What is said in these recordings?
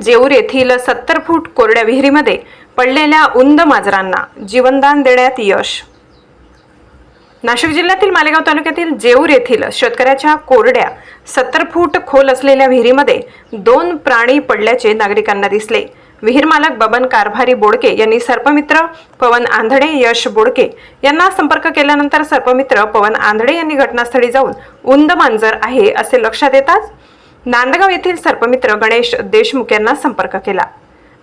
जेऊर येथील सत्तर फूट कोरड्या विहिरीमध्ये पडलेल्या उंद मांजरांना जीवनदान देण्यात यश. नाशिक जिल्ह्यातील मालेगाव तालुक्यातील जेऊर येथील शेतकऱ्याच्या कोरड्या सत्तर फूट खोल असलेल्या विहिरीमध्ये दोन प्राणी पडल्याचे नागरिकांना दिसले. विहीर मालक बबन कारभारी बोडके यांनी सर्पमित्र पवन आंधळे यश बोडके यांना संपर्क केल्यानंतर सर्पमित्र पवन आंधळे यांनी घटनास्थळी जाऊन उंद मांजर आहे असे लक्षात येताच नांदगाव येथील सर्पमित्र गणेश देशमुख यांना संपर्क केला.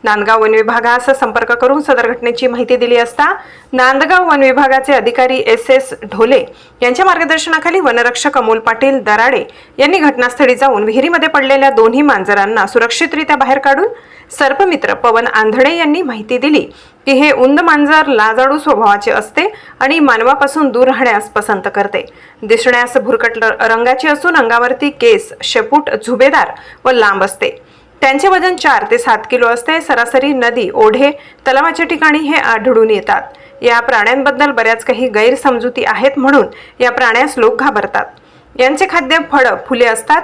नांदगाव वन विभागास संपर्क करून सदर घटनेची माहिती दिली असता नांदगाव वन विभागाचे अधिकारी एस एस ढोले यांच्या मार्गदर्शनाखाली वनरक्षक अमोल पाटील दराडे यांनी घटनास्थळी जाऊन विहिरीमध्ये पडलेल्या दोन्ही मांजरांना सुरक्षितरित्या बाहेर काढून सर्पमित्र पवन आंधळे यांनी माहिती दिली की हे उंद मांजर लाजाळू स्वभावाचे असते आणि मानवापासून दूर राहण्यास पसंत करते. दिसण्यास भुरकट रंगाची असून अंगावरती केस शेपूट झुबेदार व लांब असते. त्यांचे वजन चार ते सात किलो असते. सरासरी नदी ओढे तलावाच्या ठिकाणी हे आढळून येतात. या प्राण्यांबद्दल बऱ्याच काही गैरसमजुती आहेत म्हणून या प्राण्यास लोक घाबरतात. यांचे खाद्य फळं फुले असतात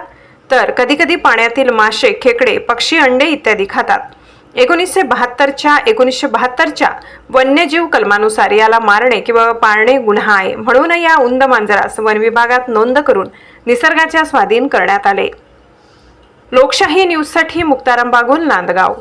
तर कधीकधी पाण्यातील मासे खेकडे पक्षी अंडे इत्यादी खातात. एकोणीसशे बहात्तरच्या एकोणीसशे बहात्तरच्या वन्यजीव कलमानुसार याला मारणे किंवा पाळणे गुन्हा आहे म्हणून या उंद मांजरास वन विभागात नोंद करून निसर्गाच्या स्वाधीन करण्यात आले. लोकशाही न्यूजसाठी मुक्ताराम बागुल नांदगाव.